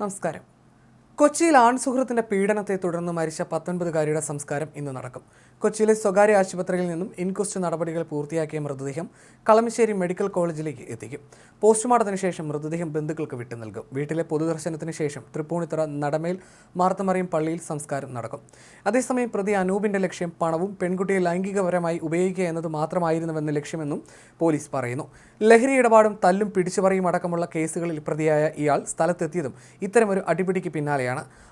നമസ്കാരം. കൊച്ചിയിൽ ആൺസുഹൃത്തിന്റെ പീഡനത്തെ തുടർന്ന് മരിച്ച പത്തൊൻപതുകാരിയുടെ സംസ്കാരം ഇന്ന് നടക്കും. കൊച്ചിയിലെ സ്വകാര്യ ആശുപത്രിയിൽ നിന്നും ഇൻക്വസ്റ്റ് നടപടികൾ പൂർത്തിയാക്കിയ മൃതദേഹം കളമശ്ശേരി മെഡിക്കൽ കോളേജിലേക്ക് എത്തിക്കും. പോസ്റ്റ്മോർട്ടത്തിന് ശേഷം മൃതദേഹം ബന്ധുക്കൾക്ക് വിട്ടു നൽകും. വീട്ടിലെ പൊതുദർശനത്തിന് ശേഷം തൃപ്പൂണിത്തുറ നടമേൽ മാർത്തമറിയം പള്ളിയിൽ സംസ്കാരം നടക്കും. അതേസമയം പ്രതി അനൂപിന്റെ ലക്ഷ്യം പണവും പെൺകുട്ടിയെ ലൈംഗികപരമായി ഉപയോഗിക്കുക എന്നത് മാത്രമായിരുന്നുവെന്ന ലക്ഷ്യമെന്നും പോലീസ് പറയുന്നു. ലഹരി ഇടപാടും തല്ലും പിടിച്ചുപറിയും അടക്കമുള്ള കേസുകളിൽ പ്രതിയായ ഇയാൾ സ്ഥലത്തെത്തിയതും ഇത്തരമൊരു അടിപിടിക്ക് പിന്നാലെയാണ്.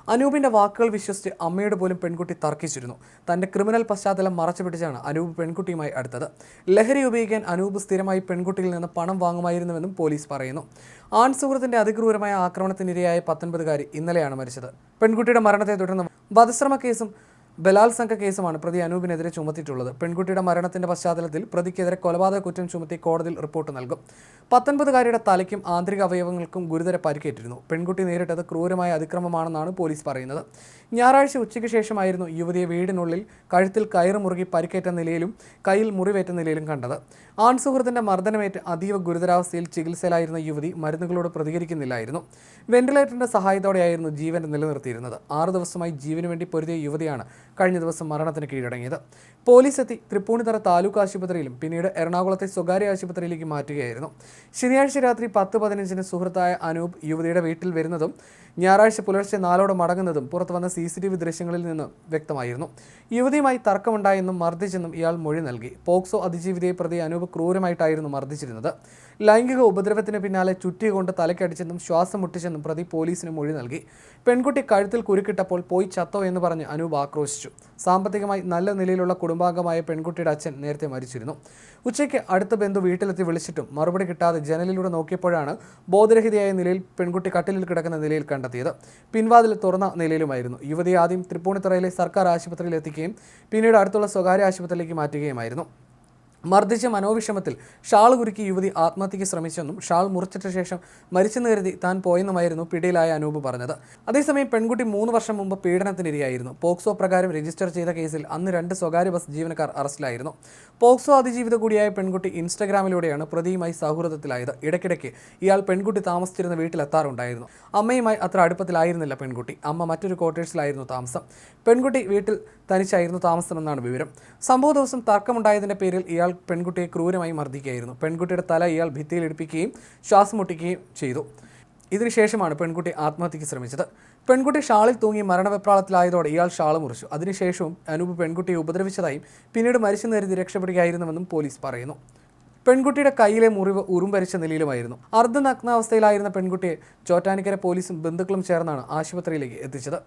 അനൂപിന്റെ വാക്കുകൾ വിശ്വസിച്ച് അമ്മയോട് പോലും പെൺകുട്ടി തർക്കിച്ചിരുന്നു. തന്റെ ക്രിമിനൽ പശ്ചാത്തലം മറച്ചുപിടിച്ചാണ് അനൂപ് പെൺകുട്ടിയുമായി അടുത്തത്. ലഹരി ഉപയോഗിക്കാൻ അനൂപ് സ്ഥിരമായി പെൺകുട്ടിയിൽ നിന്ന് പണം വാങ്ങുമായിരുന്നുവെന്നും പോലീസ് പറയുന്നു. ആൺ സുഹൃത്തിന്റെ അതിക്രൂരമായ ആക്രമണത്തിനിരയായ പത്തൊൻപതുകാരി ഇന്നലെയാണ് മരിച്ചത്. പെൺകുട്ടിയുടെ മരണത്തെ തുടർന്ന് വധശ്രമ കേസും ബലാത്സംഗ കേസുമാണ് പ്രതി അനൂപിനെതിരെ ചുമത്തിയിട്ടുള്ളത്. പെൺകുട്ടിയുടെ മരണത്തിന്റെ പശ്ചാത്തലത്തിൽ പ്രതിക്കെതിരെ കൊലപാതക കുറ്റം ചുമത്തി കോടതിയിൽ റിപ്പോർട്ട് നൽകും. പത്തൊൻപതുകാരിയുടെ തലയ്ക്കും ആന്തരിക അവയവങ്ങൾക്കും ഗുരുതര പരിക്കേറ്റിരുന്നു. പെൺകുട്ടി നേരിട്ടത് ക്രൂരമായ അതിക്രമമാണെന്നാണ് പോലീസ് പറയുന്നത്. ഞായറാഴ്ച ഉച്ചയ്ക്ക് ശേഷമായിരുന്നു യുവതിയെ വീടിനുള്ളിൽ കഴുത്തിൽ കയറ് മുറുകി പരിക്കേറ്റ നിലയിലും കയ്യിൽ മുറിവേറ്റ നിലയിലും കണ്ടത്. ആൺസുഹൃത്തിന്റെ മർദ്ദനമേറ്റ് അതീവ ഗുരുതരാവസ്ഥയിൽ ചികിത്സയിലായിരുന്ന യുവതി മരുന്നുകളോട് പ്രതികരിക്കുന്നില്ലായിരുന്നു. വെന്റിലേറ്ററിന്റെ സഹായത്തോടെയായിരുന്നു ജീവൻ നിലനിർത്തിയിരുന്നത്. ആറു ദിവസമായി ജീവനുവേണ്ടി പൊരുതിയ യുവതിയാണ് കഴിഞ്ഞ ദിവസം മരണത്തിന് കീഴടങ്ങിയത്. പോലീസ് എത്തി തൃപ്പൂണിത്തറ താലൂക്ക് ആശുപത്രിയിലും പിന്നീട് എറണാകുളത്തെ സ്വകാര്യ ആശുപത്രിയിലേക്ക് മാറ്റുകയായിരുന്നു. ശനിയാഴ്ച രാത്രി പത്ത് പതിനഞ്ചിന് സുഹൃത്തായ അനൂപ് യുവതിയുടെ വീട്ടിൽ വരുന്നതും ഞായറാഴ്ച പുലർച്ചെ നാലോടെ മടങ്ങുന്നതും പുറത്തു വന്ന സി സി ടി വി ദൃശ്യങ്ങളിൽ നിന്ന് വ്യക്തമായിരുന്നു. യുവതിയുമായി തർക്കമുണ്ടായെന്നും മർദ്ദിച്ചെന്നും ഇയാൾ മൊഴി നൽകി. പോക്സോ അതിജീവിതയെ പ്രതി അനൂപ് ക്രൂരമായിട്ടായിരുന്നു മർദ്ദിച്ചിരുന്നത്. ലൈംഗിക ഉപദ്രവത്തിന് പിന്നാലെ ചുറ്റികൊണ്ട് തലയ്ക്കടിച്ചെന്നും ശ്വാസം മുട്ടിച്ചെന്നും പ്രതി പോലീസിന് മൊഴി നൽകി. പെൺകുട്ടി കഴുത്തിൽ കുരുക്കിട്ടപ്പോൾ പോയി ചത്തോ എന്ന് പറഞ്ഞ് അനൂപ് ആക്രോശിച്ചു. സാമ്പത്തികമായി നല്ല നിലയിലുള്ള കുടുംബാംഗമായ പെൺകുട്ടിയുടെ അച്ഛൻ നേരത്തെ മരിച്ചിരുന്നു. ഉച്ചയ്ക്ക് അടുത്ത ബന്ധു വീട്ടിലെത്തി വിളിച്ചിട്ടും മറുപടി കിട്ടാതെ ജനലിലൂടെ നോക്കിയപ്പോഴാണ് ബോധരഹിതയായ നിലയിൽ പെൺകുട്ടി കട്ടിലിൽ കിടക്കുന്ന നിലയിൽ കണ്ടെത്തിയത്. പിൻവാതിൽ തുറന്ന നിലയിലുമായിരുന്നു. യുവതി ആദ്യം തൃപ്പൂണിത്തുറയിലെ സർക്കാർ ആശുപത്രിയിൽ എത്തിക്കുകയും പിന്നീട് അടുത്തുള്ള സ്വകാര്യ ആശുപത്രിയിലേക്ക് മാറ്റുകയുമായിരുന്നു. മർദ്ദിച്ച മനോവിഷമത്തിൽ ഷാൾ കുരുക്കി യുവതി ആത്മഹത്യയ്ക്ക് ശ്രമിച്ചെന്നും ഷാൾ മുറിച്ചിട്ട ശേഷം മരിച്ചെന്ന് കരുതി താൻ പോയെന്നുമായിരുന്നു പിടിയിലായ അനൂപ് പറഞ്ഞത്. അതേസമയം പെൺകുട്ടി മൂന്ന് വർഷം മുമ്പ് പീഡനത്തിനിരയായിരുന്നു. പോക്സോ പ്രകാരം രജിസ്റ്റർ ചെയ്ത കേസിൽ അന്ന് രണ്ട് സ്വകാര്യ ബസ് ജീവനക്കാർ അറസ്റ്റിലായിരുന്നു. പോക്സോ അതിജീവിത കൂടിയായ പെൺകുട്ടി ഇൻസ്റ്റഗ്രാമിലൂടെയാണ് പ്രതിയുമായി സൗഹൃദത്തിലായത്. ഇടയ്ക്കിടയ്ക്ക് ഇയാൾ പെൺകുട്ടി താമസിച്ചിരുന്ന വീട്ടിലെത്താറുണ്ടായിരുന്നു. അമ്മയുമായി അത്ര അടുപ്പത്തിലായിരുന്നില്ല പെൺകുട്ടി. അമ്മ മറ്റൊരു ക്വാർട്ടേഴ്സിലായിരുന്നു താമസം. പെൺകുട്ടി വീട്ടിൽ തനിച്ചായിരുന്നു താമസമെന്നാണ് വിവരം. സംഭവ ദിവസം തർക്കമുണ്ടായതിന്റെ പേരിൽ ഇയാൾ പെൺകുട്ടിയെ ക്രൂരമായി മർദ്ദിക്കുകയായിരുന്നു. പെൺകുട്ടിയുടെ തല ഇയാൾ ഭിത്തിയിൽ ഇടിപ്പിക്കുകയും ശ്വാസം മുട്ടിക്കുകയും ചെയ്തു. ഇതിനുശേഷമാണ് പെൺകുട്ടി ആത്മഹത്യയ്ക്ക് ശ്രമിച്ചത്. പെൺകുട്ടി ഷാളിൽ തൂങ്ങി മരണവെപ്രാളത്തിലായതോടെ ഇയാൾ ഷാൾ മുറിച്ചു. അതിനുശേഷവും അനൂപ് പെൺകുട്ടിയെ ഉപദ്രവിച്ചതായും പിന്നീട് മരിച്ചു നേരിതി രക്ഷപ്പെടുകയായിരുന്നുവെന്നും പോലീസ് പറയുന്നു. പെൺകുട്ടിയുടെ കയ്യിലെ മുറിവ് ഉറുമ്പരിച്ച നിലയിലുമായിരുന്നു. അർദ്ധനഗ്നാവസ്ഥയിലായിരുന്ന പെൺകുട്ടിയെ ചോറ്റാനിക്കര പോലീസും ബന്ധുക്കളും ചേർന്നാണ് ആശുപത്രിയിലേക്ക് എത്തിച്ചത്.